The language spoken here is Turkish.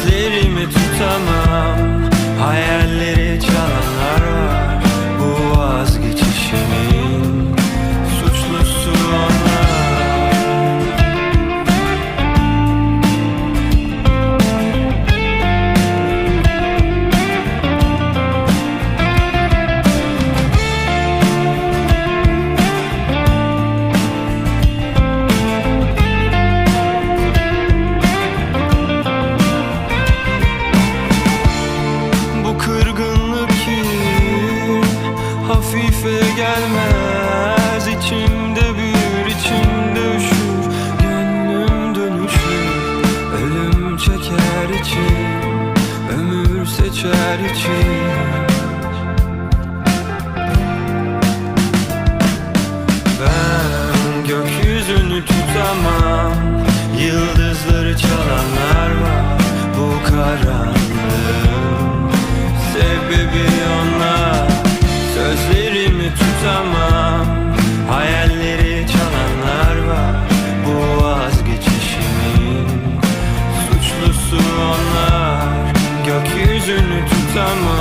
Sözlerimi tutamam. Hayalleri gelmez. İçimde büyür içimde üşür Gönlüm dönüşür. Ölüm çeker içim Ömür seçer içim Ben gökyüzünü tutamam. Yıldızları çalanlar tutamam Hayalleri çalanlar var. Bu vazgeçişimin Suçlusu onlar. Gökyüzünü tutamam.